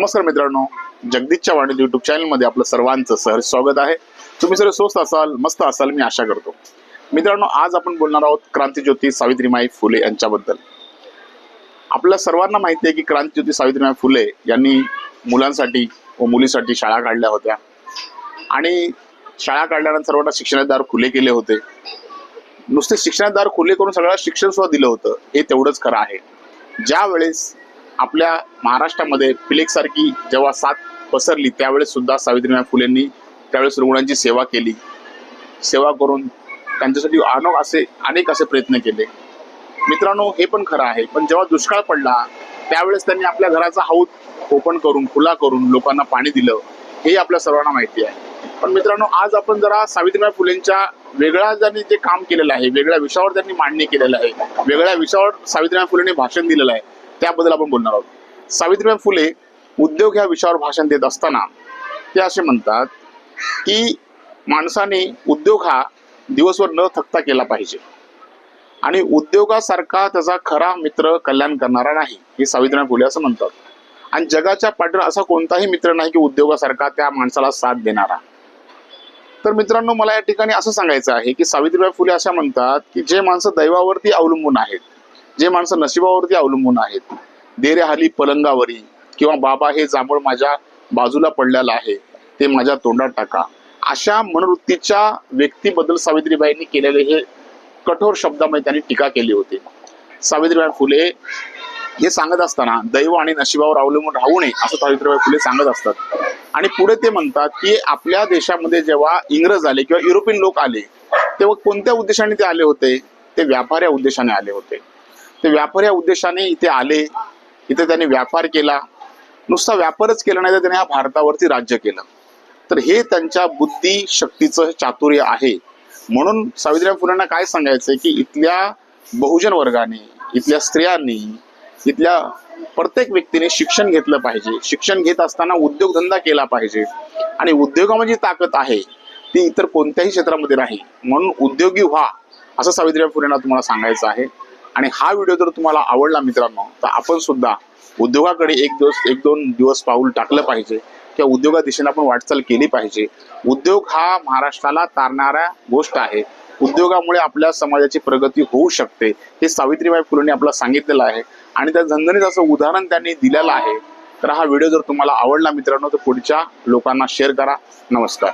नमस्कार मित्रांनो जगदीशच्या वाणी युट्यूब चॅनलमध्ये आपलं सर्वांचं सहर्ष स्वागत आहे. तुम्ही सर्व स्वस्त असाल मस्त असाल मी आशा करतो. मित्रांनो आज आपण बोलणार आहोत क्रांतीज्योती सावित्रीमाई फुले यांच्याबद्दल. आपल्या सर्वांना माहिती आहे की क्रांतीज्योती सावित्रीमाई फुले यांनी मुलांसाठी व मुलीसाठी शाळा काढल्या होत्या. आणि शाळा काढल्यानंतर सर्वांना शिक्षणाचे दार खुले केले होते. नुसते शिक्षणाचे दार खुले करून सगळ्याला शिक्षण सुद्धा दिलं होतं हे तेवढंच खरं आहे. ज्या वेळेस आपल्या महाराष्ट्रामध्ये प्लेगसारखी जेव्हा साथ पसरली त्यावेळेस सुद्धा सावित्रीबाई फुलेंनी त्यावेळेस रुग्णांची सेवा केली. सेवा करून त्यांच्यासाठी अनोख असे अनेक असे प्रयत्न केले. मित्रांनो हे पण खरं आहे पण जेव्हा दुष्काळ पडला त्यावेळेस त्यांनी आपल्या घराचा हाऊत ओपन करून खुला करून लोकांना पाणी दिलं हे आपल्या सर्वांना माहिती आहे. पण मित्रांनो आज आपण जरा सावित्रीबाई फुलेंच्या वेगळ्या ज्यांनी जे काम केलेलं आहे वेगळ्या विषयावर त्यांनी मांडणी केलेलं आहे वेगळ्या विषयावर सावित्रीबाई फुलेंनी भाषण दिलेलं आहे त्याबद्दल आपण बोलणार आहोत. सावित्रीबाई फुले उद्योग ह्या विषयावर भाषण देत असताना ते असे म्हणतात की माणसाने उद्योग हा दिवसभर न थकता केला पाहिजे. आणि उद्योगासारखा त्याचा खरा मित्र कल्याण करणारा नाही हे सावित्रीबाई फुले असं म्हणतात. आणि जगाच्या पाठीवर असा कोणताही मित्र नाही की उद्योगासारखा त्या माणसाला साथ देणारा. तर मित्रांनो मला या ठिकाणी असं सांगायचं आहे की सावित्रीबाई फुले अशा म्हणतात की जे माणसं दैवावरती अवलंबून आहेत जे माणसं नशिबावरती अवलंबून आहेत देरे हाली पलंगावरी किंवा बाबा हे जांभळ माझ्या बाजूला पडलेलं आहे ते माझ्या तोंडात टाका. अशा मनवृत्तीच्या व्यक्तीबद्दल सावित्रीबाईंनी केलेले हे कठोर शब्दामध्ये त्यांनी टीका केली होती. सावित्रीबाई फुले हे सांगत असताना दैव आणि नशिबावर अवलंबून राहू नये असं सावित्रीबाई फुले सांगत असतात. आणि पुढे ते म्हणतात की आपल्या देशामध्ये जेव्हा इंग्रज आले किंवा युरोपियन लोक आले तेव्हा कोणत्या उद्देशाने ते आले होते? ते व्यापार या उद्देशाने आले होते. ते व्यापार या उद्देशाने इथे आले इथे त्यांनी व्यापार केला. नुसता व्यापारच केला नाही तर त्याने ह्या भारतावरती राज्य केलं. तर हे त्यांच्या बुद्धी शक्तीचं चातुर्य आहे. म्हणून सावित्रीबाई फुलेंना काय सांगायचंय की इथल्या बहुजन वर्गाने इथल्या स्त्रियांनी इथल्या प्रत्येक व्यक्तीने शिक्षण घेतलं पाहिजे. शिक्षण घेत असताना उद्योगधंदा केला पाहिजे. आणि उद्योगामध्ये जी ताकद आहे ती इतर कोणत्याही क्षेत्रामध्ये नाही. म्हणून उद्योगी व्हा असं सावित्रीबाई फुलेंना तुम्हाला सांगायचं आहे. आणि हा व्हिडिओ जर तुम्हाला आवडला मित्रांनो तर आपण सुद्धा उद्योगाकडे एक दिवस एक दोन दिवस पाऊल टाकलं पाहिजे. किंवा उद्योगा दिशेने आपण वाटचाल केली पाहिजे. उद्योग हा महाराष्ट्राला तारणारा गोष्ट आहे. उद्योगामुळे आपल्या समाजाची प्रगती होऊ शकते. हे सावित्रीबाई फुलेंनी आपल्याला सांगितलेलं आहे. आणि त्या झणझणीत असं उदाहरण त्यांनी दिलेलं आहे. तर हा व्हिडिओ जर तुम्हाला आवडला मित्रांनो तर पुढच्या लोकांना शेअर करा. नमस्कार.